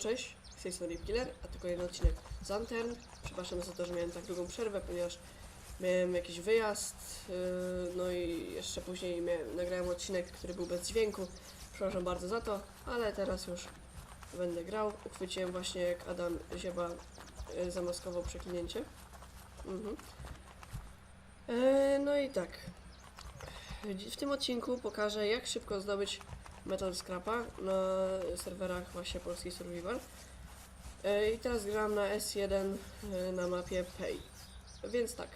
Cześć, z tej strony Killer, a to kolejny odcinek z Antern. Przepraszam za to, że miałem tak długą przerwę, ponieważ miałem jakiś wyjazd, yy, no i jeszcze później miałem, nagrałem odcinek, który był bez dźwięku. Przepraszam bardzo za to, ale teraz już będę grał. Uchwyciłem właśnie jak Adam Zieba yy, zamaskował przeklinięcie. Mhm. Yy, no i tak. W tym odcinku pokażę jak szybko zdobyć Metal Scrapa na serwerach właśnie Polski Survival. E, I teraz gram na S1 e, na mapie Pay. Więc tak,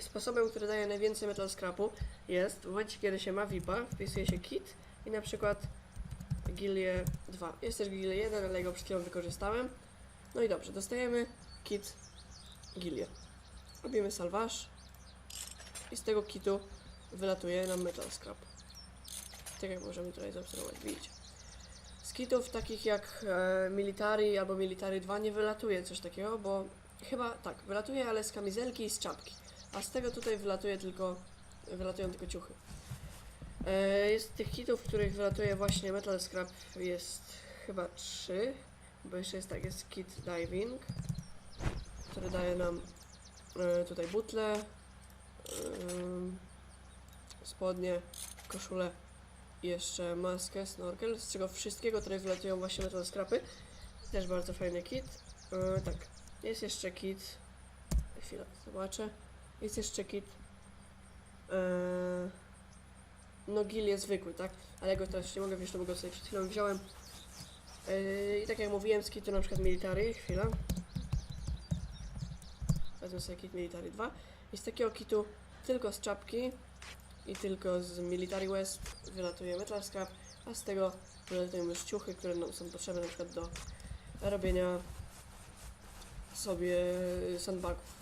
sposobem, który daje najwięcej Metal Scrapu jest w momencie, kiedy się ma VIPa, wpisuje się kit i na przykład Gilie 2. Jest też Gilie 1, ale go przed wykorzystałem. No i dobrze, dostajemy kit Gilie. Robimy salvage i z tego kitu wylatuje nam Metal Scrap. Tak jak możemy tutaj zaobserwować, widzicie. Z kitów takich jak e, Military albo Military 2 nie wylatuje coś takiego, bo chyba tak, wylatuje, ale z kamizelki i z czapki. A z tego tutaj wylatuje tylko, wylatują tylko ciuchy. E, jest tych kitów, w których wylatuje właśnie Metal Scrap jest chyba 3, bo jeszcze jest tak, jest kit Diving, który daje nam e, tutaj butle, em, spodnie, koszulę i jeszcze maskę, snorkel, z czego wszystkiego tutaj wylatują właśnie metal scrapy. Też bardzo fajny kit. E, tak, jest jeszcze kit. Chwilę, zobaczę. Jest jeszcze kit. E, no gil jest zwykły, tak? Ale go teraz nie mogę wziąć, bo go sobie przed chwilą wziąłem. E, I tak jak mówiłem, z kitu na przykład military, chwila. Wezmę sobie kit military 2. I z takiego kitu tylko z czapki i tylko z Military West wylatuje Metal Scrap, a z tego wylatują już ciuchy, które nam są potrzebne na przykład do robienia sobie sandbagów.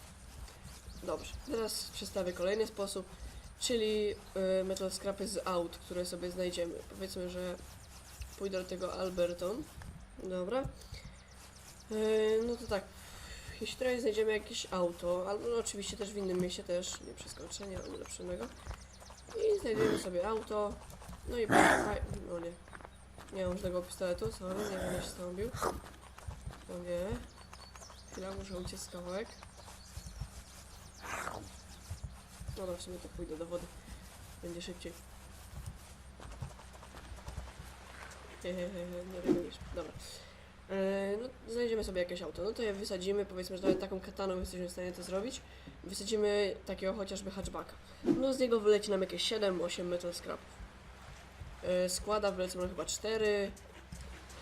Dobrze, teraz przedstawię kolejny sposób, czyli y, Metal Scrapy z aut, które sobie znajdziemy. Powiedzmy, że pójdę do tego Alberton. Dobra. Y, no to tak, jeśli tutaj znajdziemy jakieś auto, albo no, oczywiście też w innym mieście też, nie przeskoczę, nie lepszego. I znajdujemy sobie auto. No i no nie. Nie mam żadnego pistoletu, sorry, nie jak się stąpił. No nie. Chwila, muszę uciec kawałek. Dobra, w sumie to pójdę do wody. Będzie szybciej. Hehehe, nie reagujesz. Dobra. E, no, znajdziemy sobie jakieś auto. No to je wysadzimy, powiedzmy, że nawet taką kataną jesteśmy w stanie to zrobić. Wysadzimy takiego chociażby hatchbacka. No z niego wyleci nam jakieś 7-8 metal scrapów. E, składa wylecą chyba 4.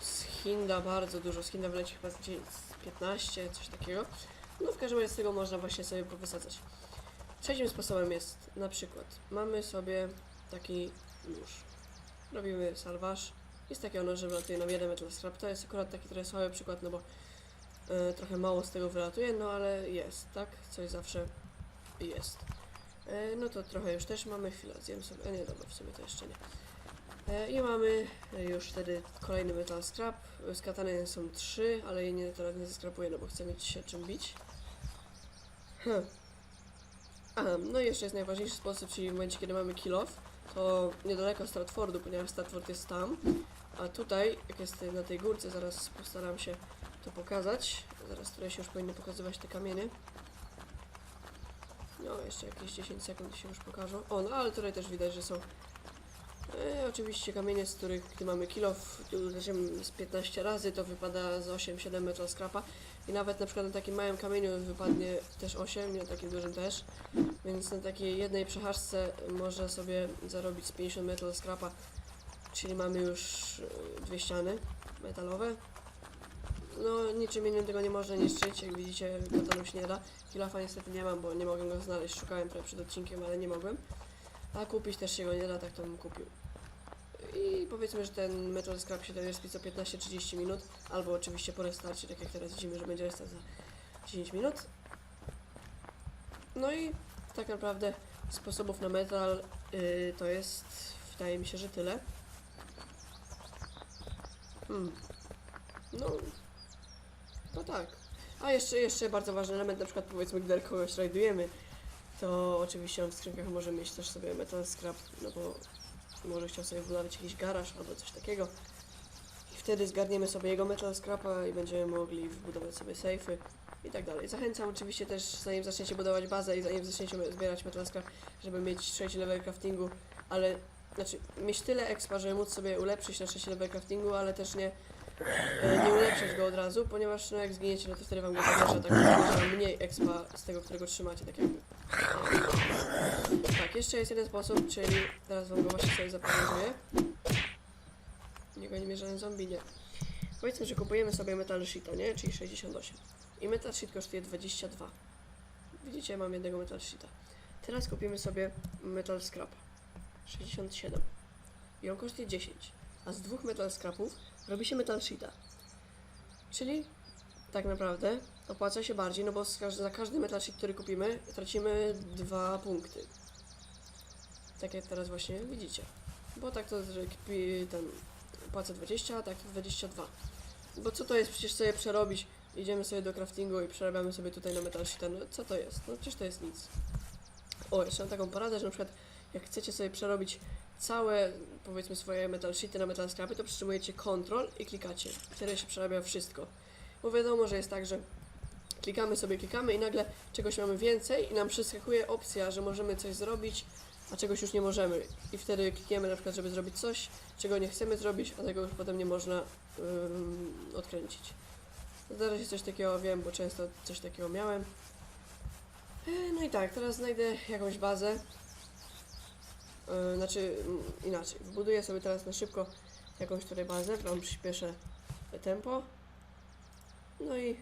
Z Hinda bardzo dużo. Z Hinda wyleci chyba z 10, z 15, coś takiego. No w każdym razie z tego można właśnie sobie powysadzać. Trzecim sposobem jest na przykład mamy sobie taki nóż. Robimy salważ. Jest takiego noża, wylatuje nam jeden metal scrap. To jest akurat taki trochę słaby przykład, no bo e, trochę mało z tego wylatuje, no ale jest, tak? Coś zawsze jest. E, no to trochę już też mamy chwilę, zjem sobie, a nie dobra, w sumie to jeszcze nie. E, I mamy już wtedy kolejny metal scrap. Z katany są trzy, ale je nie, teraz nie zeskrapuję, no bo chcę mieć się czym bić. Hm. Aha, no i jeszcze jest najważniejszy sposób, czyli w momencie, kiedy mamy kill off, to niedaleko Stratfordu, ponieważ Stratford jest tam, a tutaj, jak jest na tej górce, zaraz postaram się to pokazać. Zaraz tutaj się już powinny pokazywać te kamienie. No, jeszcze jakieś 10 sekund się już pokażą. O, no ale tutaj też widać, że są e, oczywiście kamienie, z których gdy mamy kilo uderzymy z 15 razy, to wypada z 8-7 metal scrapa. I nawet na przykład na takim małym kamieniu wypadnie też 8, nie na takim dużym też. Więc na takiej jednej przechadzce można sobie zarobić z 50 metal scrapa. Czyli mamy już e, dwie ściany metalowe. No, niczym innym tego nie można niszczyć, jak widzicie, kataną się nie da. Kilafa niestety nie mam, bo nie mogłem go znaleźć, szukałem trochę przed odcinkiem, ale nie mogłem. A kupić też się go nie da, tak to bym kupił. I powiedzmy, że ten metal scrap się respi co 15-30 minut, albo oczywiście po restarcie, tak jak teraz widzimy, że będzie restart za 10 minut. No i tak naprawdę sposobów na metal yy, to jest, wydaje mi się, że tyle. Hmm. No, no tak. A jeszcze, jeszcze bardzo ważny element, na przykład powiedzmy, gdy kogoś rajdujemy, to oczywiście on w skrzynkach może mieć też sobie metal scrap, no bo może chciał sobie wybudować jakiś garaż albo coś takiego. I wtedy zgarniemy sobie jego metal scrapa i będziemy mogli wbudować sobie sejfy i tak dalej. Zachęcam oczywiście też, zanim zaczniecie budować bazę i zanim zaczniecie zbierać metal scrap, żeby mieć trzeci level craftingu, ale znaczy mieć tyle expa, żeby móc sobie ulepszyć na trzeci level craftingu, ale też nie, e, nie ulepszyć go od razu, ponieważ no jak zginiecie, no to wtedy wam go zabierze, tak mniej expa z tego, którego trzymacie, tak jakby. Tak, jeszcze jest jeden sposób, czyli teraz wam go właśnie sobie zaprezentuję. Nie goni żaden zombie, nie. Powiedzmy, że kupujemy sobie metal sheeta, nie? Czyli 68. I metal sheet kosztuje 22. Widzicie, mam jednego metal sheeta. Teraz kupimy sobie metal scrap. 67. I on kosztuje 10. A z dwóch metal scrapów robi się metal sheeta. Czyli tak naprawdę opłaca się bardziej, no bo za każdy metal sheet, który kupimy, tracimy dwa punkty. Tak jak teraz właśnie widzicie. Bo tak to ten płacę 20, a tak to 22. Bo co to jest przecież sobie przerobić? Idziemy sobie do craftingu i przerabiamy sobie tutaj na metal sheeta. No co to jest? No przecież to jest nic. O, jeszcze mam taką poradę, że na przykład jak chcecie sobie przerobić całe, powiedzmy swoje metal sheety na metal scrapy, to przytrzymujecie Ctrl i klikacie. Wtedy się przerabia wszystko. Bo wiadomo, że jest tak, że klikamy sobie, klikamy i nagle czegoś mamy więcej i nam przeskakuje opcja, że możemy coś zrobić, a czegoś już nie możemy. I wtedy klikniemy na przykład, żeby zrobić coś, czego nie chcemy zrobić, a tego już potem nie można ym, odkręcić. Zdarza się coś takiego, wiem, bo często coś takiego miałem. E, No i tak, teraz znajdę jakąś bazę. E, Znaczy, mm, inaczej, wbuduję sobie teraz na szybko jakąś tutaj bazę, wam przyspieszę tempo. No i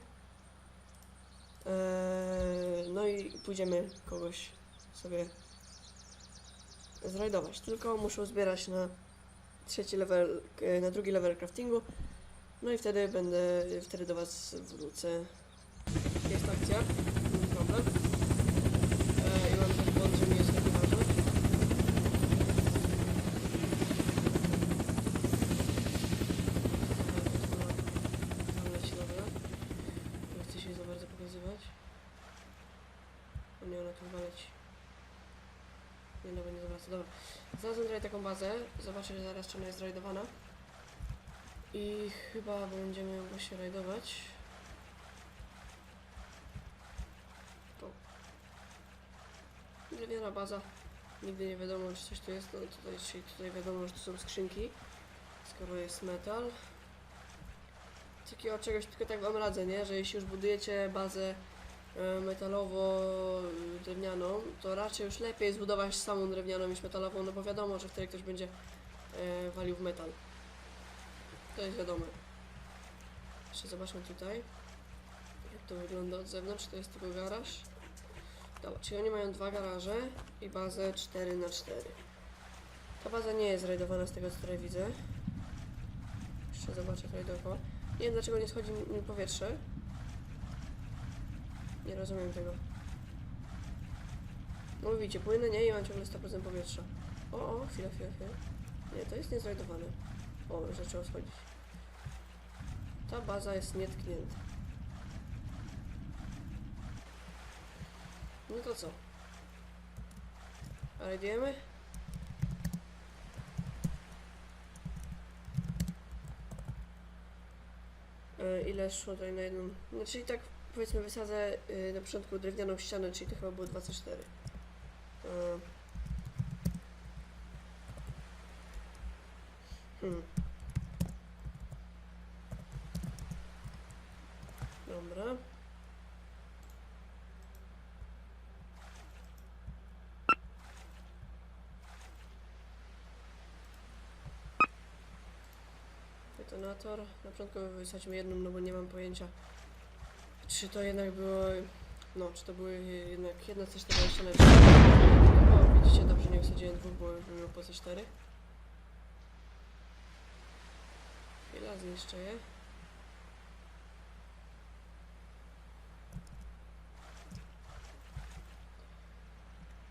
e, no i pójdziemy kogoś sobie zrajdować. Tylko muszę zbierać na trzeci level, e, na drugi level craftingu. No i wtedy będę, wtedy do Was wrócę. Jest akcja, problem. E, I mam ten błąd, że mi jest nagrywane. Tam leci dobra. Nie chcę się za bardzo pokazywać. O nie, ona tu chyba leci. Nie, dobra, nie zawraca. Dobra. Znalazłem tutaj taką bazę. Zobaczę zaraz, czy ona jest zrajdowana. I chyba będziemy ją właśnie rajdować. To. Drewniana baza. Nigdy nie wiadomo, czy coś tu jest. No tutaj, czyli tutaj wiadomo, że tu są skrzynki. Skoro jest metal. Takiego czegoś, tylko tak wam radzę, nie? Że jeśli już budujecie bazę metalowo-drewnianą, to raczej już lepiej zbudować samą drewnianą niż metalową, no bo wiadomo, że wtedy ktoś będzie e, walił w metal. To jest wiadome. Jeszcze zobaczmy tutaj, jak to wygląda od zewnątrz. To jest tylko garaż. Dobra, czyli oni mają dwa garaże i bazę 4 na 4 Ta baza nie jest rajdowana z tego, co tutaj widzę. Jeszcze zobaczę tutaj dookoła. Nie wiem, dlaczego nie schodzi mi powietrze. Nie rozumiem tego. No widzicie, płynę, nie? I mam ciągle 100% powietrza. O, o, chwila, chwila, chwila. Nie, to jest niezrajdowane. O, już zaczęło schodzić. Ta baza jest nietknięta. No to co? Rajdujemy? E, ile szło tutaj na jedną... No czyli tak powiedzmy wysadzę y, na początku drewnianą ścianę, czyli to chyba było 24. E, Hmm. Dobra. Detonator. Na początku wysadźmy jedną, no bo nie mam pojęcia, czy to jednak było. No, czy to były jednak jedna coś tego jeszcze lepsze. No, widzicie, dobrze nie wysadziłem dwóch, bo już miał po co cztery. Chwila, zniszczę je.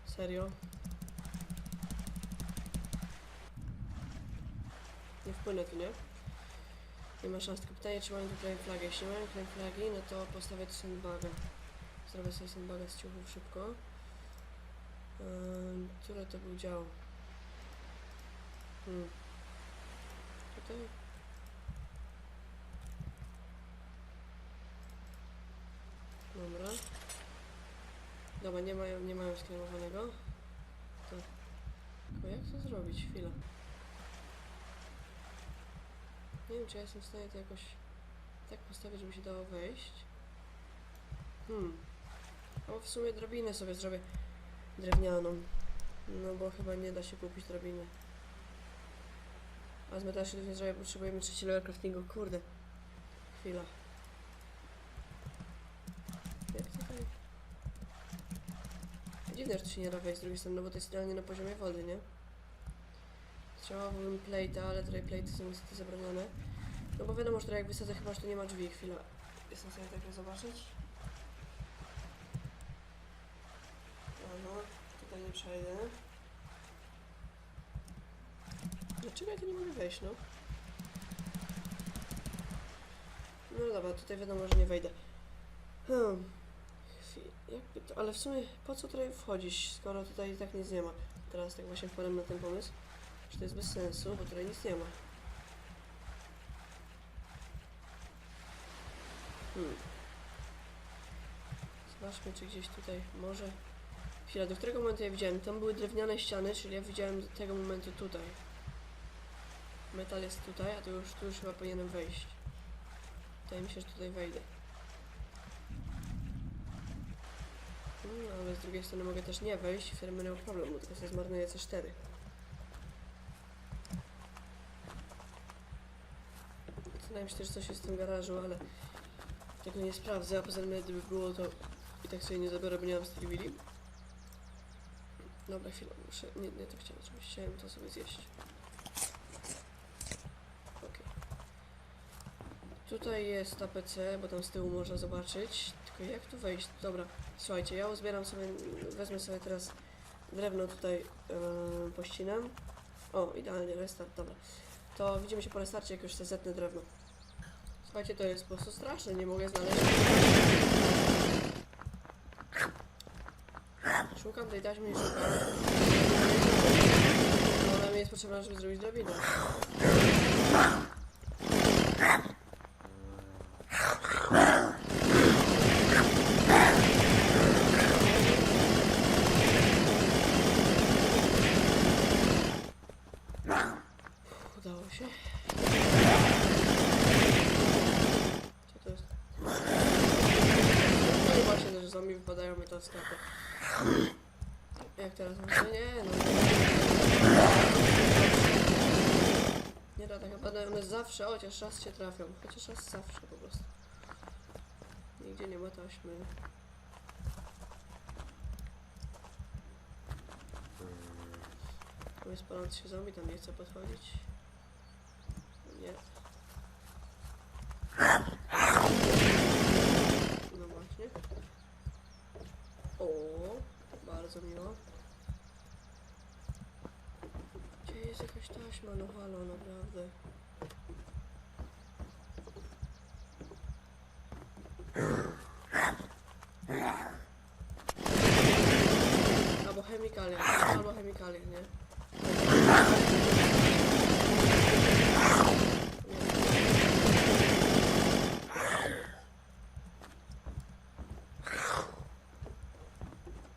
Serio? Nie wpłynę tu, nie? Nie ma szans. Tylko pytanie, czy mają tutaj flagę. Jeśli mają tutaj flagi, no to postawię tu sandbaga. Zrobię sobie sandbaga z ciuchów szybko. Yy, to był dział? Hmm. Tutaj? Dobra. Dobra, nie mają, nie mają sklemowanego. To... Bo jak to zrobić? Chwila. Nie wiem, czy ja jestem w stanie to jakoś tak postawić, żeby się dało wejść. Hmm. O, w sumie drabinę sobie zrobię drewnianą. No bo chyba nie da się kupić drabiny. A z metalu się nie zrobię, potrzebujemy trzeci level craftingu. Kurde. Chwila. Jak tutaj? Dziwne, że tu się nie da wejść z drugiej strony, no bo to jest idealnie na poziomie wody, nie? Chciałabym plate'a, ale tutaj plate'y są niestety zabronione. No bo wiadomo, że tutaj jak wysadzę chyba, że tu nie ma drzwi. Chwila. Jestem stanie tak zobaczyć. Aha, tutaj nie przejdę. Dlaczego ja tu nie mogę wejść, no? No dobra, tutaj wiadomo, że nie wejdę. Hmm. Jakby to, ale w sumie po co tutaj wchodzić, skoro tutaj i tak nic nie ma? Teraz tak właśnie wpadłem na ten pomysł, że to jest bez sensu, bo tutaj nic nie ma. Hmm. Zobaczmy, czy gdzieś tutaj może... Chwila, do którego momentu ja widziałem? Tam były drewniane ściany, czyli ja widziałem do tego momentu tutaj. Metal jest tutaj, a tu już, tu już chyba powinienem wejść. Wydaje mi się, że tutaj wejdę. No, ale z drugiej strony mogę też nie wejść wtedy będę miał problem, bo tylko zmarnuję C4. Wydaje mi się, że coś jest w tym garażu, ale tego nie sprawdzę, a poza tym gdyby było to i tak sobie nie zabiorę, bo nie mam Stevie Dobra, chwilę, muszę, nie, nie to chciałem zrobić, chciałem to sobie zjeść. Okej. Tutaj jest APC, bo tam z tyłu można zobaczyć. Tylko jak tu wejść? Dobra, słuchajcie, ja uzbieram sobie, wezmę sobie teraz drewno tutaj yy. O, idealnie, restart, dobra. To widzimy się po restarcie, jak już sobie zetnę drewno. Słuchajcie, to jest po prostu straszne, nie mogę znaleźć. Szukam tej taśmy i szukam. Ona mi jest potrzebna, żeby zrobić drabinę. Udało się. Co to jest? No i właśnie, że mi to karty. Jak teraz? No nie, no nie. Da tak naprawdę, zawsze, chociaż raz się trafią. Chociaż raz zawsze po prostu. Nigdzie nie ma taśmy. Tu jest palący się zombie, tam nie chcę podchodzić. Nie. No właśnie. O, bardzo miło. Gdzie jest jakaś taśma? No halo, naprawdę. Albo chemikalia, albo chemikalia, nie?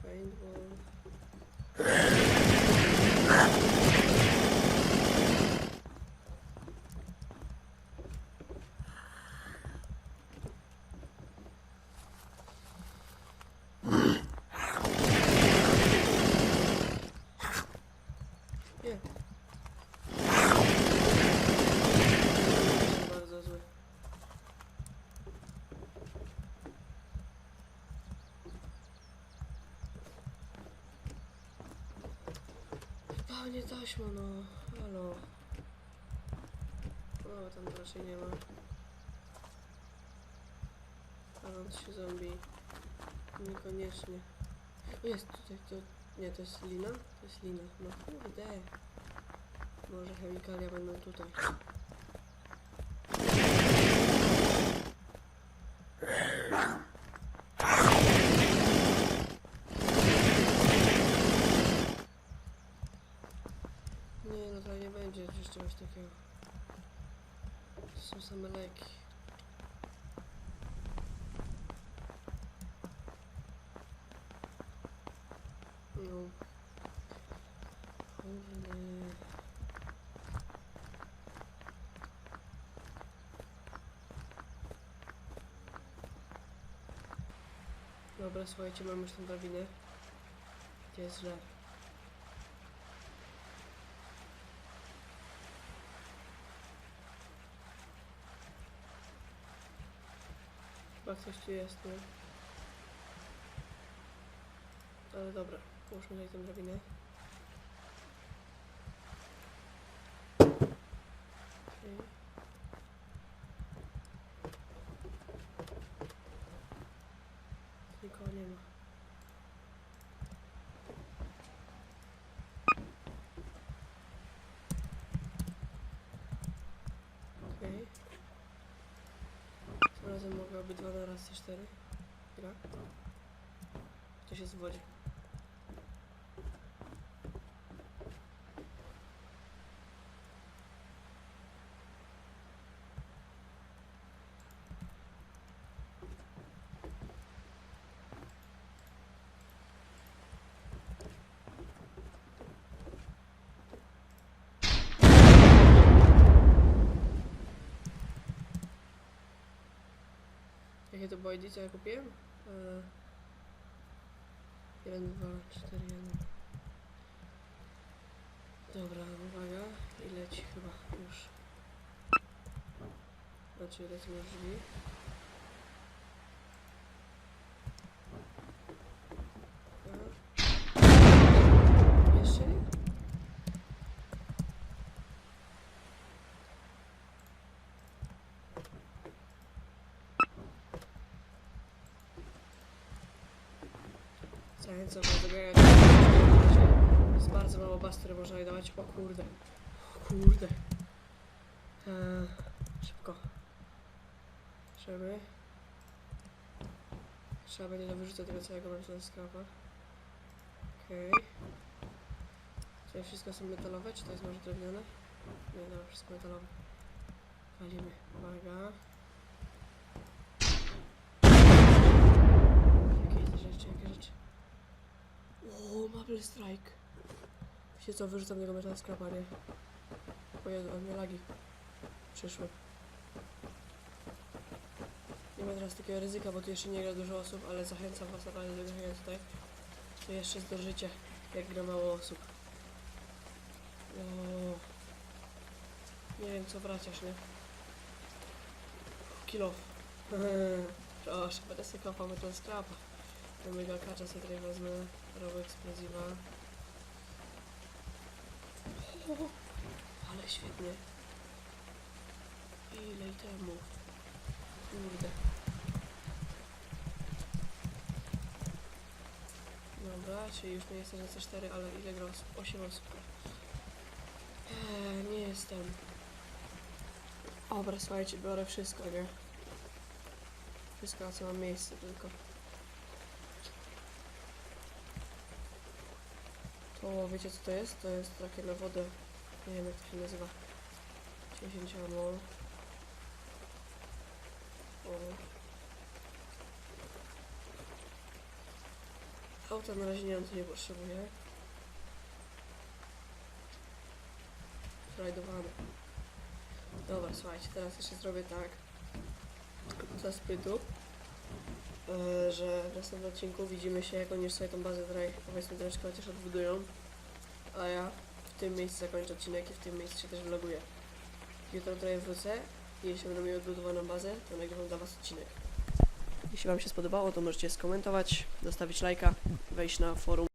Paintball. Nie. Bardzo zły. Panie taśma, no. Halo. O, tam raczej nie ma. Paląc się zombie. Niekoniecznie. O, jest tutaj, to... Nie, to jest lina? To jest lina. No kurde. Może chemikalia będą tutaj. nossa, moleque. Não. Olha. É? Um abraço ótimo, vamos tentar vir, né? Que é coś tu jest, nie? Ale dobra, połóżmy tutaj tę drabinę. 2 na raz to 4. Gra. To się zwodzi. Jakie to była edycja, ja kupiłem? E, 1, 2, 4, 1. Dobra, uwaga. I leci chyba już. Znaczy lecimy drzwi. Dobra. Jeszcze nie? Zachęcam do grania. Jest bardzo mało baz, które można dawać. O kurde. O kurde. Eee, szybko. Trzemy. Trzeba będzie do wyrzucenia tego całego metal skrapa. Okej. Czy wszystko są metalowe, czy to jest może drewniane? Nie, dobra, wszystko metalowe. Walimy. Uwaga. Jakie rzeczy, jakie rzeczy. O, Maple Strike. Wiecie co, wyrzucam tego metal scrapa, nie? O Jezu, a mnie lagi przyszły. Nie ma teraz takiego ryzyka, bo tu jeszcze nie gra dużo osób, ale zachęcam was naprawdę do grania tutaj. To jeszcze zdążycie, jak gra mało osób. O, nie wiem co braciasz, nie? Kill off. Proszę, będę sobie kopał metal scrapa. Do mojego kacza sobie tutaj wezmę robo eksplozywa. O, ale świetnie. Ile temu. Kurde. Dobra, czyli już nie jestem na C4, ale ile gra osób? 8 osób. Eee, nie jestem. Dobra, słuchajcie, biorę wszystko, nie? Wszystko, co mam miejsce tylko. To wiecie co to jest? To jest takie na wodę. Nie wiem jak to się nazywa. 10 ammo. O. Auta na razie nie mam, co nie potrzebuję. Frajdowane. Dobra, słuchajcie, teraz jeszcze zrobię tak. Za spytu. E, że w następnym odcinku widzimy się, jak oni sobie tą bazę tutaj powiedzmy troszkę chociaż odbudują. A ja w tym miejscu zakończę odcinek i w tym miejscu się też vloguję. Jutro tutaj wrócę i jeśli będę miał odbudowaną bazę, to nagrywam dla Was odcinek. Jeśli Wam się spodobało, to możecie skomentować, zostawić lajka, wejść na forum